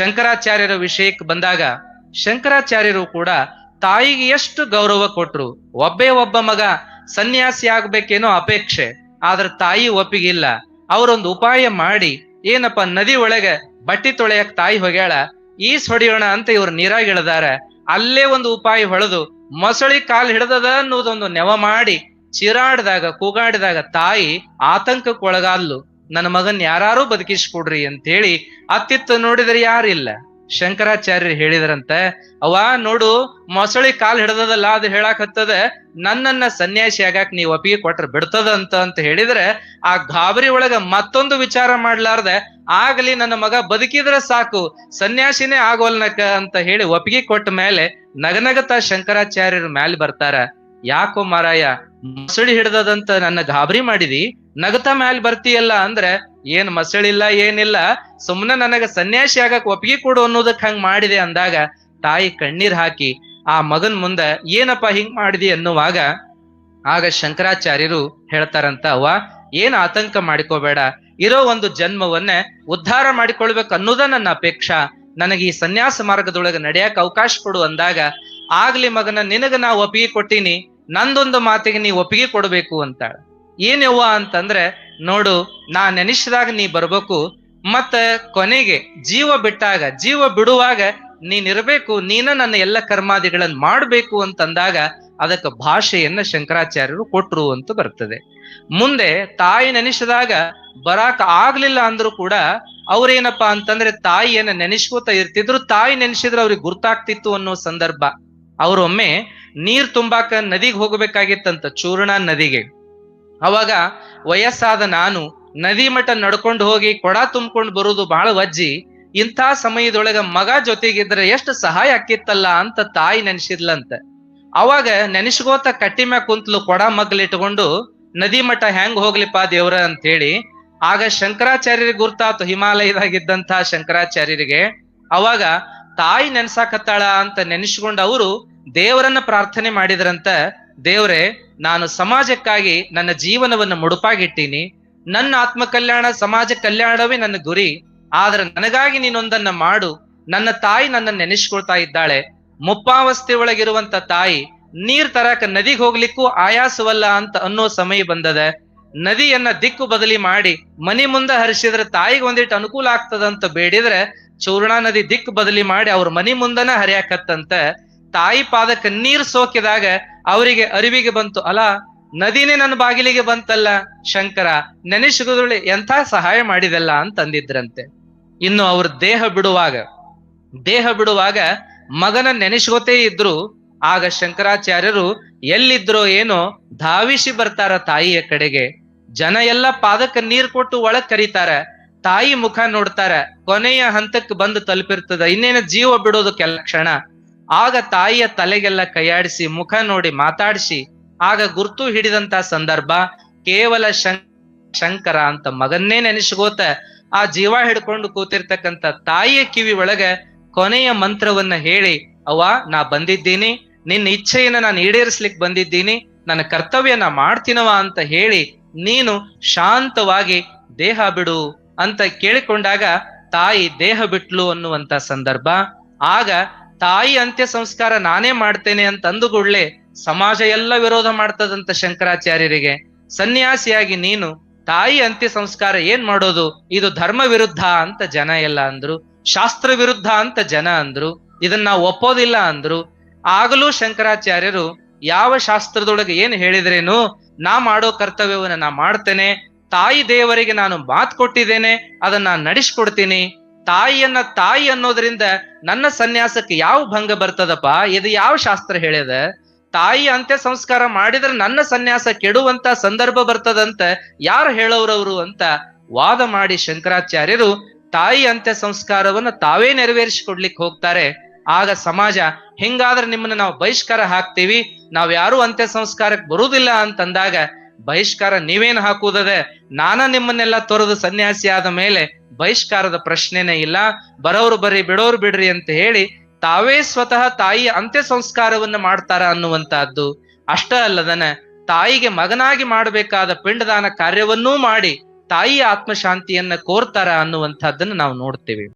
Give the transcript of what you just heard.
ಶಂಕರಾಚಾರ್ಯರ ವಿಷಯಕ್ಕೆ ಬಂದಾಗ ಶಂಕರಾಚಾರ್ಯರು ಕೂಡ ತಾಯಿಗೆ ಎಷ್ಟು ಗೌರವ ಕೊಟ್ರು? ಒಬ್ಬೇ ಒಬ್ಬ ಮಗ ಸನ್ಯಾಸಿ ಆಗ್ಬೇಕೇನೋ ಅಪೇಕ್ಷೆ, ಆದ್ರೆ ತಾಯಿ ಒಪ್ಪಿಗಿಲ್ಲ ಅವರೊಂದು ಉಪಾಯ ಮಾಡಿ, ಏನಪ್ಪ ನದಿ ಒಳಗೆ ಬಟ್ಟಿ ತೊಳೆಯಕ್ ತಾಯಿ ಹೊಗ್ಯಾಳ? ಈಸ್ ಹೊಡಿಯೋಣ ಅಂತ ಇವ್ರು ನೀರಾಗ ಇಳ್ದಾರ ಅಲ್ಲೇ ಒಂದು ಉಪಾಯ ಹೊಳೆದು ಮೊಸಳಿ ಕಾಲ್ ಹಿಡ್ದದ ಅನ್ನೋದೊಂದು ನೆವ ಮಾಡಿ, ಚಿರಾಡ್ದಾಗ ಕೂಗಾಡಿದಾಗ ತಾಯಿ ಆತಂಕಕ್ಕೆ ಒಳಗಾದ್ಲು ನನ್ನ ಮಗನ್ ಯಾರು ಬದುಕಿಸ್ಕೊಡ್ರಿ ಅಂತ ಹೇಳಿ ಅತ್ತಿತ್ತ ನೋಡಿದ್ರೆ ಯಾರಿಲ್ಲ. ಶಂಕರಾಚಾರ್ಯರು ಹೇಳಿದ್ರಂತ ಅವ ನೋಡು, ಮೊಸಳಿ ಕಾಲ್ ಹಿಡ್ದದಲ್ಲ, ಅದು ಹೇಳಾಕತ್ತದ ನನ್ನನ್ನ ಸನ್ಯಾಸಿ ಆಗಾಕ್ ನೀವ್ ಒಪ್ಪಿಗೆ ಕೊಟ್ರ ಬಿಡ್ತದ ಅಂತ ಅಂತ ಹೇಳಿದ್ರೆ, ಆ ಗಾಬರಿ ಒಳಗ ಮತ್ತೊಂದು ವಿಚಾರ ಮಾಡ್ಲಾರ್ದೆ, ಆಗ್ಲಿ ನನ್ನ ಮಗ ಬದುಕಿದ್ರೆ ಸಾಕು, ಸನ್ಯಾಸಿನೇ ಆಗೋಲ್ನಕ ಅಂತ ಹೇಳಿ ಒಪ್ಪಿಗೆ ಕೊಟ್ಟ ಮೇಲೆ ನಗನಗತ ಶಂಕರಾಚಾರ್ಯರು ಮ್ಯಾಲೆ ಬರ್ತಾರ. ಯಾಕೋ ಮಾರಾಯ, ಮೊಸಳಿ ಹಿಡ್ದದಂತ ನನ್ನ ಗಾಬರಿ ಮಾಡಿದಿ? ನಗತ ಮ್ಯಾಲ್ ಬರ್ತೀಯಲ್ಲ ಅಂದ್ರೆ, ಏನ್ ಮಸಳಿಲ್ಲ, ಏನಿಲ್ಲ, ಸುಮ್ನೆ ನನಗ ಸನ್ಯಾಸಿ ಆಗಕ್ ಒಪ್ಪಿಗೆ ಕೊಡು ಅನ್ನೋದಕ್ ಹಂಗ್ ಮಾಡಿದೆ ಅಂದಾಗ, ತಾಯಿ ಕಣ್ಣೀರ್ ಹಾಕಿ, ಆ ಮಗನ್ ಮುಂದ ಏನಪ್ಪ ಹಿಂಗ್ ಮಾಡಿದಿ ಅನ್ನುವಾಗ, ಆಗ ಶಂಕರಾಚಾರ್ಯರು ಹೇಳ್ತಾರಂತ, ಅವ್ವ, ಏನ್ ಆತಂಕ ಮಾಡಿಕೋಬೇಡ, ಇರೋ ಒಂದು ಜನ್ಮವನ್ನ ಉದ್ಧಾರ ಮಾಡಿಕೊಳ್ಬೇಕು ಅನ್ನೋದ ನನ್ನ ಅಪೇಕ್ಷಾ. ನನಗೆ ಈ ಸನ್ಯಾಸ ಮಾರ್ಗದೊಳಗೆ ನಡೆಯಕ್ ಅವಕಾಶ ಕೊಡು ಅಂದಾಗ ಆಗ್ಲಿ ಮಗನ, ನಿನಗ ನಾ ಒಪ್ಪಿಗೆ ಕೊಟ್ಟೀನಿ, ನಂದೊಂದು ಮಾತಿಗೆ ನೀ ಒಪ್ಪಿಗೆ ಕೊಡಬೇಕು ಅಂತಾಳ. ಏನ್ಯವ್ವ ಅಂತಂದ್ರೆ, ನೋಡು, ನಾ ನೆನೆಸಿದಾಗ ನೀ ಬರ್ಬೇಕು, ಮತ್ತ ಕೊನೆಗೆ ಜೀವ ಬಿಟ್ಟಾಗ, ಜೀವ ಬಿಡುವಾಗ ನೀನ್ ಇರ್ಬೇಕು, ನೀನ ನನ್ನ ಎಲ್ಲ ಕರ್ಮಾದಿಗಳನ್ನ ಮಾಡಬೇಕು ಅಂತಂದಾಗ ಅದಕ್ಕೆ ಭಾಷೆಯನ್ನ ಶಂಕರಾಚಾರ್ಯರು ಕೊಟ್ಟರು ಅಂತ ಬರ್ತದೆ. ಮುಂದೆ ತಾಯಿ ನೆನೆಸಿದಾಗ ಬರಾಕ್ ಆಗ್ಲಿಲ್ಲ ಅಂದ್ರೂ ಕೂಡ ಅವ್ರೇನಪ್ಪಾ ಅಂತಂದ್ರೆ ತಾಯಿಯನ್ನ ನೆನೆಸ್ಕೋತ ಇರ್ತಿದ್ರು, ತಾಯಿ ನೆನೆಸಿದ್ರೆ ಅವ್ರಿಗೆ ಗುರ್ತಾಗ್ತಿತ್ತು ಅನ್ನೋ ಸಂದರ್ಭ. ಅವ್ರೊಮ್ಮೆ ನೀರ್ ತುಂಬಾಕ ನದಿಗೆ ಹೋಗಬೇಕಾಗಿತ್ತಂತ ಚೂರ್ಣ ನದಿಗೆ. ಅವಾಗ ವಯಸ್ಸಾದ ನಾನು ನದಿ ಮಠ ನಡ್ಕೊಂಡು ಹೋಗಿ ಕೊಡ ತುಂಬ್ಕೊಂಡು ಬರುವುದು ಬಹಳ ವಜ್ಜಿ, ಇಂಥ ಸಮಯದೊಳಗ ಮಗ ಜೊತೆಗಿದ್ರೆ ಎಷ್ಟು ಸಹಾಯ ಆಕಿತ್ತಲ್ಲ ಅಂತ ತಾಯಿ ನೆನೆಸಿದ್ಲಂತ. ಅವಾಗ ನೆನೆಸ್ಕೋತ ಕಟ್ಟಿ ಮ್ಯಾಗ ಕುಂತ್ಲು ಕೊಡ ಮಗ್ಲಿಟ್ಕೊಂಡು ನದಿ ಮಠ ಹೆಂಗ್ ಹೋಗ್ಲಿಪ್ಪ ದೇವ್ರ ಅಂತ ಹೇಳಿ ಆಗ ಶಂಕರಾಚಾರ್ಯರಿಗೆ ಗುರ್ತಾತು ಹಿಮಾಲಯದಾಗಿದ್ದಂತಹ ಶಂಕರಾಚಾರ್ಯರಿಗೆ, ಅವಾಗ ತಾಯಿ ನೆನ್ಸಾಕತ್ತಾಳ ಅಂತ ನೆನೆಸ್ಕೊಂಡು ಅವರು ದೇವರನ್ನ ಪ್ರಾರ್ಥನೆ ಮಾಡಿದ್ರಂತ ದೇವ್ರೆ, ನಾನು ಸಮಾಜಕ್ಕಾಗಿ ನನ್ನ ಜೀವನವನ್ನು ಮುಡುಪಾಗಿಟ್ಟೀನಿ. ನನ್ನ ಆತ್ಮ ಕಲ್ಯಾಣ ಸಮಾಜ ಕಲ್ಯಾಣವೇ ನನ್ನ ಗುರಿ. ಆದ್ರೆ ನನಗಾಗಿ ನೀನೊಂದನ್ನ ಮಾಡು. ನನ್ನ ತಾಯಿ ನನ್ನ ನೆನೆಸ್ಕೊಳ್ತಾ ಇದ್ದಾಳೆ. ಮುಪ್ಪಾವಸ್ಥೆ ಒಳಗಿರುವಂತ ತಾಯಿ, ನೀರ್ ತರಕ ನದಿಗೆ ಹೋಗ್ಲಿಕ್ಕೂ ಆಯಾಸವಲ್ಲ ಅಂತ ಅನ್ನೋ ಸಮಯ ಬಂದದ. ನದಿಯನ್ನ ದಿಕ್ಕು ಬದಲಿ ಮಾಡಿ ಮನಿ ಮುಂದೆ ಹರಿಸಿದ್ರೆ ತಾಯಿಗೆ ಒಂದಿಟ್ಟು ಅನುಕೂಲ ಆಗ್ತದಂತ ಬೇಡಿದ್ರೆ ಚೂರ್ಣಾ ನದಿ ದಿಕ್ಕು ಬದಲಿ ಮಾಡಿ ಅವ್ರ ಮನಿ ಮುಂದನ ಹರಿಯಾಕತ್ತಂತ ತಾಯಿ ಪಾದಕ್ಕೆ ನೀರ್ ಸೋಕಿದಾಗ ಅವರಿಗೆ ಅರಿವಿಗೆ ಬಂತು ಅಲ್ಲ ನದಿನೇ ನನ್ನ ಬಾಗಿಲಿಗೆ ಬಂತಲ್ಲ ಶಂಕರ ನೆನೆಸಿಗುದುಳಿ ಎಂಥ ಸಹಾಯ ಮಾಡಿದಲ್ಲ? ಅಂತಂದಿದ್ರಂತೆ. ಇನ್ನು ಅವ್ರ ದೇಹ ಬಿಡುವಾಗ ದೇಹ ಬಿಡುವಾಗ ಮಗನ ನೆನೆಸ್ಕೋತೇ ಇದ್ರು. ಆಗ ಶಂಕರಾಚಾರ್ಯರು, ಎಲ್ಲಿದ್ರೋ ಏನೋ ಧಾವಿಸಿ ಬರ್ತಾರ ತಾಯಿಯ ಕಡೆಗೆ. ಜನ ಎಲ್ಲ ಪಾದಕ್ಕೆ ನೀರ್ ಕೊಟ್ಟು ಒಳಗ್ ಕರೀತಾರ. ತಾಯಿ ಮುಖ ನೋಡ್ತಾರ. ಕೊನೆಯ ಹಂತಕ್ಕೆ ಬಂದು ತಲುಪಿರ್ತದ. ಇನ್ನೇನ ಜೀವ ಬಿಡೋದು ಕೆಲ ಕ್ಷಣ. ಆಗ ತಾಯಿಯ ತಲೆಗೆಲ್ಲ ಕೈಯಾಡಿಸಿ, ಮುಖ ನೋಡಿ ಮಾತಾಡಿಸಿ, ಆಗ ಗುರ್ತು ಹಿಡಿದಂತ ಸಂದರ್ಭ, ಕೇವಲ ಶಂಕರ ಅಂತ ಮಗನ್ನೇ ನೆನೆಸ್ಕೋತ ಆ ಜೀವ ಹಿಡ್ಕೊಂಡು ಕೂತಿರ್ತಕ್ಕಂಥ ತಾಯಿಯ ಕಿವಿ ಒಳಗೆ ಕೊನೆಯ ಮಂತ್ರವನ್ನ ಹೇಳಿ, ಅವ್ವ, ನಾ ಬಂದಿದ್ದೀನಿ, ನಿನ್ನ ಇಚ್ಛೆಯನ್ನ ನಾನು ಈಡೇರಿಸ್ಲಿಕ್ ಬಂದಿದ್ದೀನಿ, ನನ್ನ ಕರ್ತವ್ಯ ನಾ ಮಾಡ್ತೀನವ ಅಂತ ಹೇಳಿ, ನೀನು ಶಾಂತವಾಗಿ, ದೇಹ ಬಿಡು ಅಂತ ಕೇಳಿಕೊಂಡಾಗ ತಾಯಿ ದೇಹ ಬಿಟ್ಲು ಅನ್ನುವಂತ ಸಂದರ್ಭ, ಆಗ ತಾಯಿ ಅಂತ್ಯ ಸಂಸ್ಕಾರ ನಾನೇ ಮಾಡ್ತೇನೆ ಅಂತ ಅಂದುಗುಳ್ಳೆ ಸಮಾಜ ಎಲ್ಲ ವಿರೋಧ ಮಾಡ್ತದಂತ ಶಂಕರಾಚಾರ್ಯರಿಗೆ. ಸನ್ಯಾಸಿಯಾಗಿ ನೀನು ತಾಯಿ ಅಂತ್ಯ ಸಂಸ್ಕಾರ ಏನ್ ಮಾಡೋದು? ಇದು ಧರ್ಮ ವಿರುದ್ಧ ಅಂತ ಜನ ಎಲ್ಲ ಅಂದ್ರು. ಶಾಸ್ತ್ರ ವಿರುದ್ಧ ಅಂತ ಜನ ಅಂದ್ರು. ಇದನ್ನ ಒಪ್ಪೋದಿಲ್ಲ ಅಂದ್ರು. ಆಗಲೂ ಶಂಕರಾಚಾರ್ಯರು ಯಾವ ಶಾಸ್ತ್ರದೊಳಗೆ ಏನ್ ಹೇಳಿದ್ರೇನು? ನಾ ಮಾಡೋ ಕರ್ತವ್ಯವನ್ನ ನಾ ಮಾಡ್ತೇನೆ. ತಾಯಿ ದೇವರಿಗೆ ನಾನು ಮಾತು ಕೊಟ್ಟಿದ್ದೇನೆ. ಅದನ್ನ ನಾನ್ ನಡೆಸ್ಕೊಡ್ತೀನಿ. ತಾಯಿಯನ್ನ ತಾಯಿ ಅನ್ನೋದ್ರಿಂದ ನನ್ನ ಸನ್ಯಾಸಕ್ಕೆ ಯಾವ ಭಂಗ ಬರ್ತದಪ್ಪ? ಇದು ಯಾವ ಶಾಸ್ತ್ರ ಹೇಳ್ಯದ? ತಾಯಿ ಅಂತ್ಯ ಸಂಸ್ಕಾರ ಮಾಡಿದ್ರೆ ನನ್ನ ಸನ್ಯಾಸ ಕೆಡುವಂತ ಸಂದರ್ಭ ಬರ್ತದಂತ ಯಾರು ಹೇಳೋರವ್ರು ಅಂತ ವಾದ ಮಾಡಿ ಶಂಕರಾಚಾರ್ಯರು ತಾಯಿ ಅಂತ್ಯ ಸಂಸ್ಕಾರವನ್ನ ತಾವೇ ನೆರವೇರಿಸಿಕೊಡ್ಲಿಕ್ಕೆ ಹೋಗ್ತಾರೆ. ಆಗ ಸಮಾಜ, ಹೆಂಗಾದ್ರೆ ನಿಮ್ಮನ್ನ ನಾವು ಬಹಿಷ್ಕಾರ ಹಾಕ್ತೀವಿ ನಾವ್ ಯಾರು ಅಂತ್ಯ ಸಂಸ್ಕಾರಕ್ಕೆ ಬರುವುದಿಲ್ಲ ಅಂತಂದಾಗ ಬಹಿಷ್ಕಾರ ನೀವೇನ್ ಹಾಕುವುದದೆ, ನಾನ ನಿಮ್ಮನ್ನೆಲ್ಲ ತೊರೆದು ಸನ್ಯಾಸಿ ಆದ ಮೇಲೆ ಬಹಿಷ್ಕಾರದ ಪ್ರಶ್ನೆನೇ ಇಲ್ಲ. ಬರೋರು ಬರೀ ಬಿಡೋರು ಬಿಡ್ರಿ ಅಂತ ಹೇಳಿ ತಾವೇ ಸ್ವತಃ ತಾಯಿಯ ಅಂತ್ಯ ಸಂಸ್ಕಾರವನ್ನು ಮಾಡ್ತಾರ ಅನ್ನುವಂತಹದ್ದು. ಅಷ್ಟ ಅಲ್ಲದನ, ತಾಯಿಗೆ ಮಗನಾಗಿ ಮಾಡಬೇಕಾದ ಪಿಂಡದಾನ ಕಾರ್ಯವನ್ನೂ ಮಾಡಿ ತಾಯಿಯ ಆತ್ಮಶಾಂತಿಯನ್ನ ಕೋರ್ತಾರ ಅನ್ನುವಂಥದ್ದನ್ನು ನಾವು ನೋಡ್ತೇವೆ.